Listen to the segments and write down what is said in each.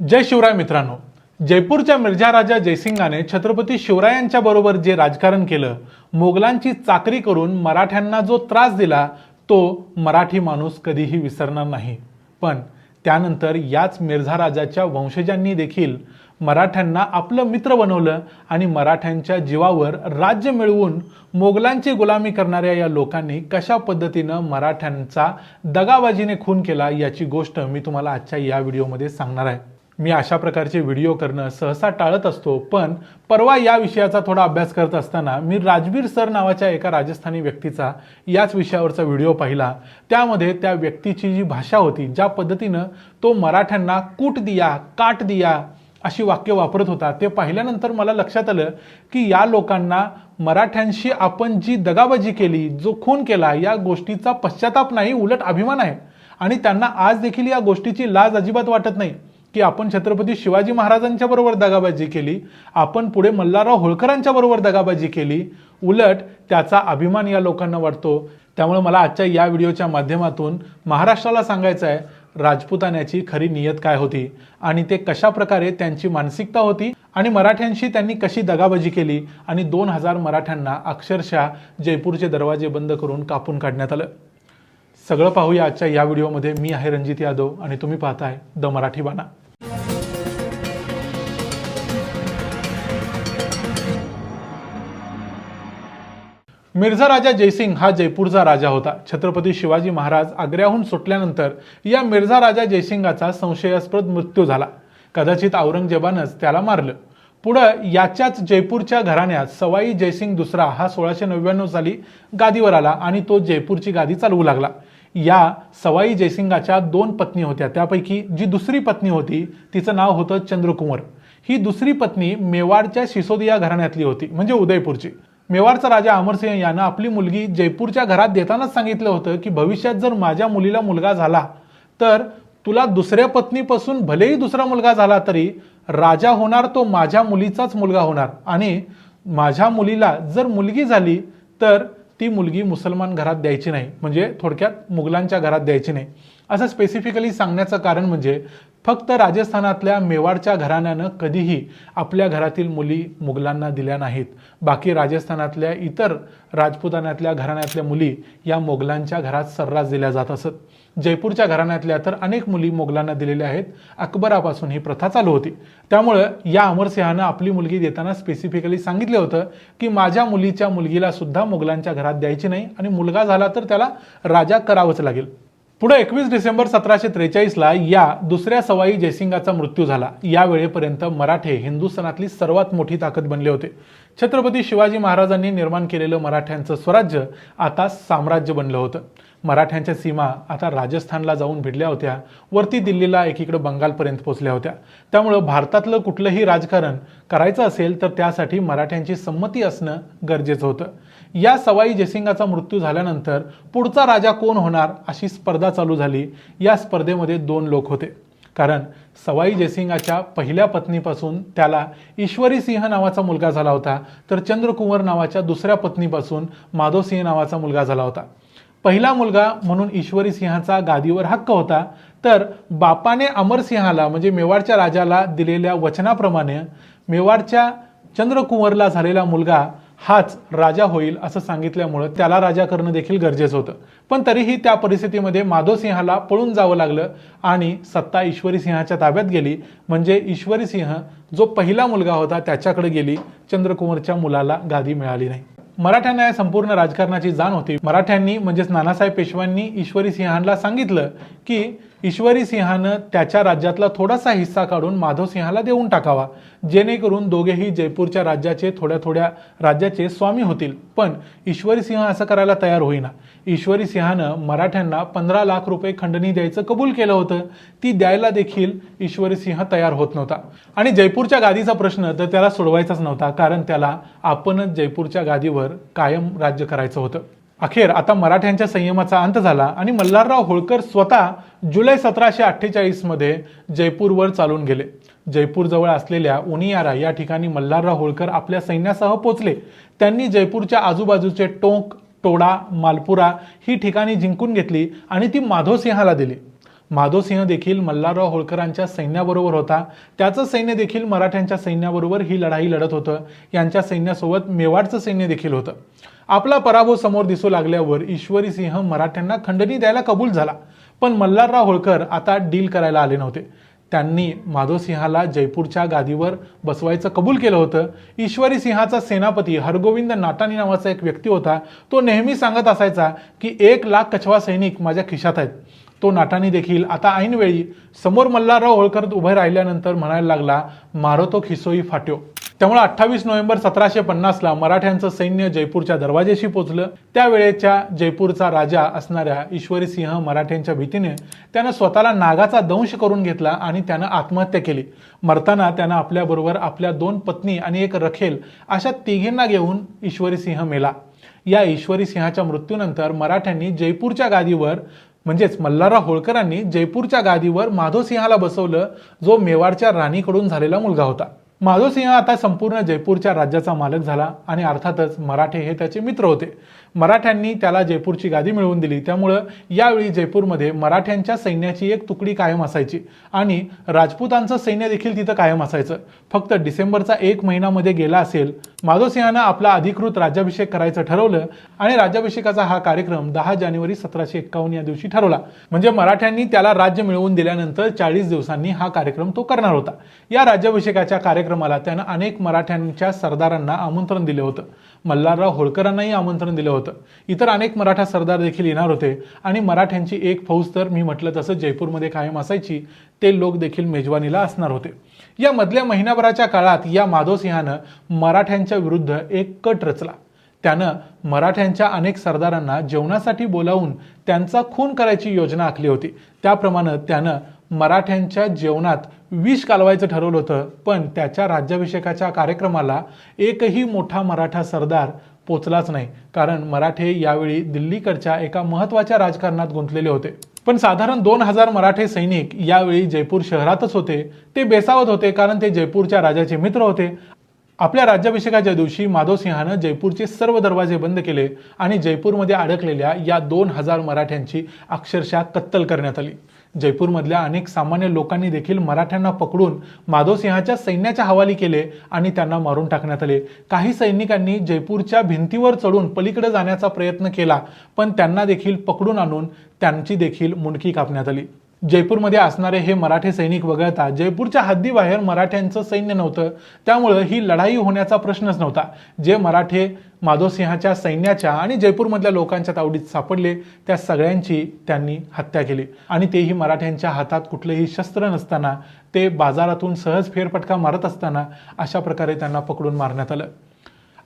जय शिवराय मित्रांनो. जयपूरच्या मिर्झा राजा जयसिंगाने छत्रपती शिवरायांच्या बरोबर जे राजकारण केलं मोगलांची चाकरी करून मराठ्यांना जो त्रास दिला तो मराठी माणूस कधीही विसरणार नाही. पण त्यानंतर याच मिर्झा राजाच्या वंशजांनी देखील मराठ्यांना आपलं मित्र बनवलं आणि मराठ्यांच्या जीवावर राज्य मिळवून मोगलांची गुलामी करणाऱ्या या लोकांनी कशा पद्धतीनं मराठ्यांचा दगाबाजीने खून केला याची गोष्ट मी तुम्हाला आजच्या या व्हिडिओमध्ये सांगणार आहे. मी अशा प्रकारचे व्हिडिओ करणं सहसा टाळत असतो पण परवा या विषयाचा थोडा अभ्यास करत असताना मी राजवीर सर नावाच्या एका राजस्थानी व्यक्तीचा याच विषयावरचा व्हिडिओ पाहिला. त्यामध्ये त्या व्यक्तीची जी भाषा होती ज्या पद्धतीनं तो मराठ्यांना कूट दिया काट दिया अशी वाक्य वापरत होता ते पाहिल्यानंतर मला लक्षात आलं की या लोकांना मराठ्यांशी आपण जी दगाबाजी केली जो खून केला या गोष्टीचा पश्चाताप नाही उलट अभिमान आहे. आणि त्यांना आज देखील या गोष्टीची लाज अजिबात वाटत नाही. की आपण छत्रपती शिवाजी महाराजांच्या बरोबर दगाबाजी केली आपण पुढे मल्हारराव होळकरांच्या बरोबर दगाबाजी केली उलट त्याचा अभिमान या लोकांना वाटतो. त्यामुळे मला आजच्या या व्हिडिओच्या माध्यमातून महाराष्ट्राला सांगायचं आहे राजपुतान्याची खरी नियत काय होती आणि ते कशा प्रकारे त्यांची मानसिकता होती आणि मराठ्यांशी त्यांनी कशी दगाबाजी केली आणि दोन हजार मराठ्यांना अक्षरशः जयपूरचे दरवाजे बंद करून कापून काढण्यात आलं. सगळं पाहूया आजच्या या व्हिडिओमध्ये. मी आहे रणजित यादव आणि तुम्ही पाहताय द मराठी बाणा. मिर्झा राजा जयसिंग हा जयपूरचा राजा होता. छत्रपती शिवाजी महाराज आग्र्याहून सुटल्यानंतर या मिर्झा राजा जयसिंगाचा संशयास्पद मृत्यू झाला. कदाचित औरंगजेबानंच त्याला मारलं. पुढं याच्याच जयपूरच्या घराण्यात सवाई जयसिंग दुसरा हा सोळाशे नव्याण्णव साली गादीवर आला आणि तो जयपूरची गादी चालवू लागला. या सवाई जयसिंगाच्या दोन पत्नी होत्या. त्यापैकी जी दुसरी पत्नी होती तिचं नाव होतं चंद्रकुंवर. ही दुसरी पत्नी मेवाडच्या सिसोदिया घराण्यातली होती म्हणजे उदयपूरची. मेवाडचा राजा अमरसिंह यानं आपली मुलगी जयपूरच्या घरात देतानाच सांगितलं होतं की भविष्यात जर माझ्या मुलीला मुलगा झाला तर तुला दुसऱ्या पत्नीपासून भलेही दुसरा मुलगा झाला तरी राजा होणार तो माझ्या मुलीचाच मुलगा होणार. आणि माझ्या मुलीला जर मुलगी झाली तर ती मुलगी मुसलमान घरात द्यायची नाही. म्हणजे थोडक्यात मुघलांच्या घरात द्यायची नाही. असं स्पेसिफिकली सांगण्याचं कारण म्हणजे फक्त राजस्थानातल्या मेवाडच्या घराण्यानं कधीही आपल्या घरातील मुली मुघलांना दिल्या नाहीत. बाकी राजस्थानातल्या इतर राजपुतान्यातल्या घराण्यातल्या मुली या मोगलांच्या घरात सर्रास दिल्या जात असत. जयपूरच्या घराण्यातल्या तर अनेक मुली मोगलांना दिलेल्या आहेत. अकबरापासून ही प्रथा चालू होती. त्यामुळं या अमरसिंहानं आपली मुलगी देताना स्पेसिफिकली सांगितलं होतं की माझ्या मुलीच्या मुलगीला सुद्धा मोगलांच्या घरात द्यायची नाही आणि मुलगा झाला तर त्याला राजा करावंच लागेल. पुढे एकवीस डिसेंबर सतराशे त्रेचाळीसला या दुसऱ्या सवाई जयसिंगाचा मृत्यू झाला. या वेळेपर्यंत मराठे हिंदुस्थानातली सर्वात मोठी ताकद बनले होते. छत्रपती शिवाजी महाराजांनी निर्माण केलेलं मराठ्यांचं स्वराज्य आता साम्राज्य बनलं होतं. मराठ्यांच्या सीमा आता राजस्थानला जाऊन भिडल्या होत्या. वरती दिल्लीला एकीकडे बंगालपर्यंत पोचल्या होत्या. त्यामुळं भारतातलं कुठलंही राजकारण करायचं असेल तर त्यासाठी मराठ्यांची संमती असणं गरजेचं होतं. या सवाई जयसिंगाचा मृत्यू झाल्यानंतर पुढचा राजा कोण होणार अशी स्पर्धा चालू झाली. या स्पर्धेमध्ये दोन लोक होते. कारण सवाई जयसिंगाच्या पहिल्या पत्नीपासून त्याला ईश्वरी सिंह नावाचा मुलगा झाला होता तर चंद्रकुंवर नावाच्या दुसऱ्या पत्नीपासून माधोसिंह नावाचा मुलगा झाला होता. पहिला मुलगा म्हणून ईश्वरी सिंहाचा गादीवर हक्क होता तर बापाने अमरसिंहाला म्हणजे मेवाडच्या राजाला दिलेल्या वचनाप्रमाणे मेवाडच्या चंद्रकुंवरला झालेला मुलगा हाच राजा होईल असं सांगितल्यामुळं त्याला राजा करणं देखील गरजेचं होतं. पण तरीही त्या परिस्थितीमध्ये माधोसिंहाला पळून जावं लागलं आणि सत्ता ईश्वरी सिंहाच्या ताब्यात गेली. म्हणजे ईश्वरी सिंह जो पहिला मुलगा होता त्याच्याकडे गेली. चंद्रकुंवरच्या मुलाला गादी मिळाली नाही. मराठ्यांना या संपूर्ण राजकारणाची जाण होती. मराठ्यांनी म्हणजेच नानासाहेब पेशव्यांनी ईश्वरी सिंहांना सांगितलं की ईश्वरी सिंहानं त्याच्या राज्यातला थोडासा हिस्सा काढून माधवसिंहाला देऊन टाकावा. जेणेकरून दोघेही जयपूरच्या राज्याचे थोड्या थोड्या राज्याचे स्वामी होतील. पण ईश्वरी सिंह असं करायला तयार होईना. ईश्वरी सिंहानं मराठ्यांना पंधरा लाख रुपये खंडणी द्यायचं कबूल केलं होतं. ती द्यायला देखील ईश्वरी सिंह तयार होत नव्हता. आणि जयपूरच्या गादीचा प्रश्न तर त्याला सोडवायचाच नव्हता. कारण त्याला आपणच जयपूरच्या गादीवर कायम राज्य करायचं होतं. अखेर आता मराठ्यांच्या संयमाचा अंत झाला आणि मल्हारराव होळकर स्वतः जुलै सतराशे अठ्ठेचाळीसमध्ये जयपूरवर चालून गेले. जयपूरजवळ असलेल्या उनियारा या ठिकाणी मल्हारराव होळकर आपल्या सैन्यासह पोचले त्यांनी जयपूरच्या आजूबाजूचे टोंक टोडा मालपुरा ही ठिकाणी जिंकून घेतली आणि ती माधोसिंहाला दिली. माधोसिंह देखील मल्हारराव होळकरांच्या सैन्याबरोबर होता. त्याचं सैन्य देखील मराठ्यांच्या सैन्याबरोबर ही लढाई लढत होतं. यांच्या सैन्यासोबत मेवाडचं सैन्य देखील होतं. आपला पराभव समोर दिसू लागल्यावर ईश्वरी सिंह मराठ्यांना खंडणी द्यायला कबूल झाला. पण मल्हारराव होळकर आता डील करायला आले नव्हते. त्यांनी माधोसिंहाला जयपूरच्या गादीवर बसवायचं कबूल केलं होतं. ईश्वरी सिंहाचा सेनापती हरगोविंद नाटानी नावाचा एक व्यक्ती होता. तो नेहमी सांगत असायचा की एक लाख कछवा सैनिक माझ्या खिशात आहेत. तो नाटानी देखील आता ऐनवेळी समोर मल्हारराव होळकर उभे राहिल्यानंतर म्हणायला लागला मारो तो खिसोई फाट्यो. त्यामुळे अठ्ठावीस नोव्हेंबर सतराशे पन्नासला मराठ्यांचं सैन्य जयपूरच्या दरवाजेशी पोचलं. त्यावेळेच्या जयपूरचा राजा असणाऱ्या ईश्वरी सिंह मराठ्यांच्या भीतीने त्यानं स्वतःला नागाचा दंश करून घेतला आणि त्यानं आत्महत्या केली. मरताना त्यानं आपल्याबरोबर आपल्या दोन पत्नी आणि एक रखेल अशा तिघींना घेऊन ईश्वरी सिंह मेला. या ईश्वरी सिंहाच्या मृत्यूनंतर मराठ्यांनी जयपूरच्या गादीवर म्हणजेच मल्हारराव होळकरांनी जयपूरच्या गादीवर माधोसिंहाला बसवलं जो मेवाडच्या राणीकडून झालेला मुलगा होता. माधोसिंह आता संपूर्ण जयपूरच्या राज्याचा मालक झाला आणि अर्थातच मराठे हे त्याचे मित्र होते. मराठ्यांनी त्याला जयपूरची गादी मिळवून दिली. त्यामुळं यावेळी जयपूरमध्ये मराठ्यांच्या सैन्याची एक तुकडी कायम असायची आणि राजपूतांचं सैन्य देखील तिथं कायम असायचं. फक्त डिसेंबरचा एक महिनामध्ये गेला असेल माधोसिंहानं आपला अधिकृत राज्याभिषेक करायचं ठरवलं आणि राज्याभिषेकाचा हा कार्यक्रम दहा जानेवारी सतराशे एक्कावन्न या दिवशी ठरवला. म्हणजे मराठ्यांनी त्याला राज्य मिळवून दिल्यानंतर चाळीस दिवसांनी हा कार्यक्रम तो करणार होता. या राज्याभिषेकाच्या कार्यक्रमाला त्यानं अनेक मराठ्यांच्या सरदारांना आमंत्रण दिले होतं. मल्हारराव होळकरांनाही आमंत्रण दिलं होतं. इतर अनेक मराठा सरदार देखील येणार होते आणि मराठ्यांची एक फौज तर मी म्हटलं तसं जयपूरमध्ये कायम असायची ते लोक देखील मेजवानीला असणार होते. या मधल्या महिनाभराच्या काळात या माधोसिंहानं मराठ्यांच्या विरुद्ध एक कट रचला. त्यानं मराठ्यांच्या अनेक सरदारांना जेवणासाठी बोलावून त्यांचा खून करायची योजना आखली होती. त्याप्रमाणे त्यानं मराठ्यांच्या जेवणात विष कालवायचं ठरवलं होतं पण त्याच्या राज्याभिषेकाच्या कार्यक्रमाला एकही मोठा मराठा सरदार पोचलाच नाही. कारण मराठे यावेळी दिल्लीकडच्या एका महत्त्वाच्या राजकारणात गुंतलेले होते. पण साधारण दोन हजार मराठे सैनिक यावेळी जयपूर शहरातच होते. ते बेसावत होते कारण ते जयपूरच्या राजाचे मित्र होते. आपल्या राज्याभिषेकाच्या दिवशी माधवसिंहानं जयपूरचे सर्व दरवाजे बंद केले आणि जयपूरमध्ये अडकलेल्या या दोन हजार मराठ्यांची अक्षरशः कत्तल करण्यात आली. जयपूरमधल्या अनेक सामान्य लोकांनी देखील मराठ्यांना पकडून माधवसिंहाच्या सैन्याच्या हवाली केले आणि त्यांना मारून टाकण्यात आले. काही सैनिकांनी जयपूरच्या भिंतीवर चढून पलीकडे जाण्याचा प्रयत्न केला पण त्यांना देखील पकडून आणून त्यांची देखील मुंडकी कापण्यात आली. जयपूरमध्ये असणारे हे मराठे सैनिक वगळता जयपूरच्या हद्दीबाहेर मराठ्यांचं सैन्य नव्हतं. त्यामुळं ही लढाई होण्याचा प्रश्नच नव्हता. जे मराठे माधोसिंहाच्या सैन्याच्या आणि जयपूरमधल्या लोकांच्या तावडीत सापडले त्या सगळ्यांची त्यांनी हत्या केली. आणि तेही मराठ्यांच्या हातात कुठलंही शस्त्र नसताना ते बाजारातून सहज फेरफटका मारत असताना अशा प्रकारे त्यांना पकडून मारण्यात आलं.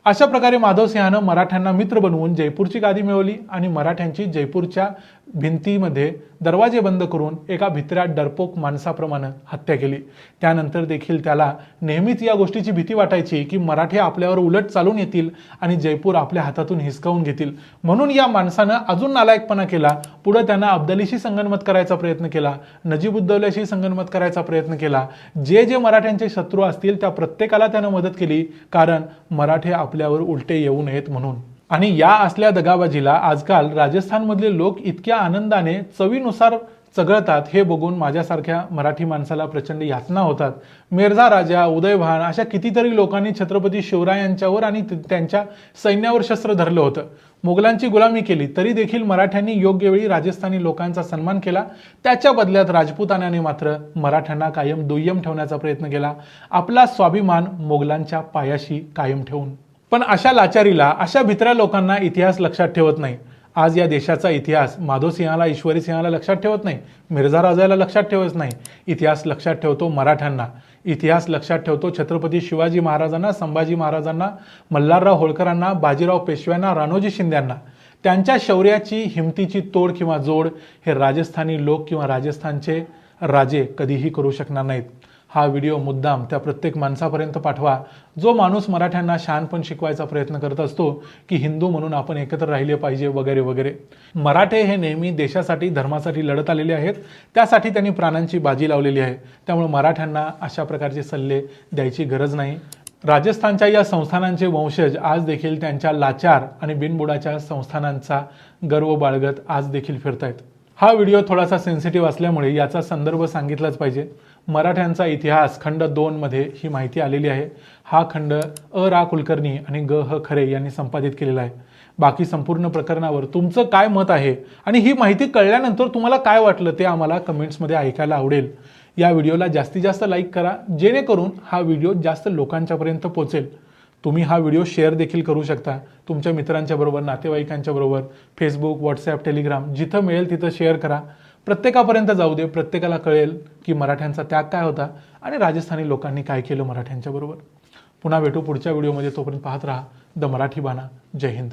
अशा प्रकारे माधवसिंहानं मराठ्यांना मित्र बनवून जयपूरची गादी मिळवली आणि मराठ्यांची जयपूरच्या भिंतीमध्ये दरवाजे बंद करून एका भित्र्या डरपोक माणसाप्रमाणे हत्या केली. त्यानंतर देखील त्याला नेहमीच या गोष्टीची भीती वाटायची की मराठे आपल्यावर उलट चालून येतील आणि जयपूर आपल्या हातातून हिसकावून घेतील. म्हणून या माणसानं अजून नालायकपणा केला. पुढे त्यांना अब्दालीशी संगनमत करायचा प्रयत्न केला. नजीबुद्दौल्याशी संगनमत करायचा प्रयत्न केला. जे जे मराठ्यांचे शत्रू असतील त्या प्रत्येकाला त्यानं मदत केली. कारण मराठे आपल्यावर उलटे येऊ नयेत म्हणून. आणि या असल्या दगाबाजीला आजकाल राजस्थानमधले लोक इतक्या आनंदाने चवीनुसार चघळतात हे बघून माझ्यासारख्या मराठी माणसाला प्रचंड यातना होतात. मिर्झा राजा उदयभान अशा कितीतरी लोकांनी छत्रपती शिवरायांच्यावर आणि त्यांच्या सैन्यावर शस्त्र धरलं होतं. मुघलांची गुलामी केली तरी देखील मराठ्यांनी योग्य वेळी राजस्थानी लोकांचा सन्मान केला. त्याच्या बदल्यात राजपुतान्याने मात्र मराठ्यांना कायम दुय्यम ठेवण्याचा प्रयत्न केला. आपला स्वाभिमान मोगलांच्या पायाशी कायम ठेवून. पण अशा लाचारीला अशा भित्र्या लोकांना इतिहास लक्षात ठेवत नाही. आज या देशाचा इतिहास माधवसिंहाला ईश्वरी सिंहाला लक्षात ठेवत नाही. मिर्झा राजाला लक्षात ठेवत नाही. इतिहास लक्षात ठेवतो मराठ्यांना. इतिहास लक्षात ठेवतो छत्रपती शिवाजी महाराजांना संभाजी महाराजांना मल्हारराव होळकरांना बाजीराव पेशव्यांना राणोजी शिंद्यांना. त्यांच्या शौर्याची हिमतीची तोड किंवा जोड हे राजस्थानी लोक किंवा राजस्थानचे राजे कधीही करू शकणार नाहीत. हा व्हिडिओ मुद्दाम त्या प्रत्येक माणसापर्यंत पाठवा. जो माणूस मराठ्यांना शहाणपण शिकवायचा प्रयत्न करत असतो की हिंदू म्हणून आपण एकत्र राहिले पाहिजे वगैरे वगैरे. मराठे हे नेहमी देशासाठी धर्मासाठी लढत आलेले आहेत. त्यासाठी त्यांनी प्राणांची बाजी लावलेली आहे. त्यामुळे मराठ्यांना अशा प्रकारचे सल्ले द्यायची गरज नाही. राजस्थानच्या या संस्थानांचे वंशज आज देखील त्यांच्या लाचार आणि बिनबुडाच्या संस्थानांचा गर्व बाळगत आज देखील फिरतायत. हा व्हिडिओ थोडासा सेन्सिटिव्ह असल्यामुळे याचा संदर्भ सांगितलाच पाहिजे. मराठ्यांचा इतिहास खंड दोनमध्ये ही माहिती आलेली आहे. हा खंड अ रा कुलकर्णी आणि ग ह खरे यांनी संपादित केलेला आहे. बाकी संपूर्ण प्रकरणावर तुमचं काय मत आहे आणि ही माहिती कळल्यानंतर तुम्हाला काय वाटलं ते आम्हाला कमेंट्समध्ये ऐकायला आवडेल. या व्हिडिओला जास्तीत जास्त लाईक करा जेणेकरून हा व्हिडिओ जास्त लोकांच्यापर्यंत पोचेल तुम्ही हा व्हिडिओ शेअर देखील करू शकता तुमच्या मित्रांच्या बरोबर नातेवाईकांच्या बरोबर फेसबुक व्हॉट्सॲप टेलिग्राम जिथं मिळेल तिथं शेअर करा. प्रत्येकापर्यंत जाऊ दे प्रत्येकाला कळेल की मराठ्यांचा त्याग काय होता आणि राजस्थानी लोकांनी काय केलं मराठ्यांच्या बरोबर. पुन्हा भेटू पुढच्या व्हिडिओमध्ये. तोपर्यंत पाहत राहा द मराठी बाणा. जय हिंद.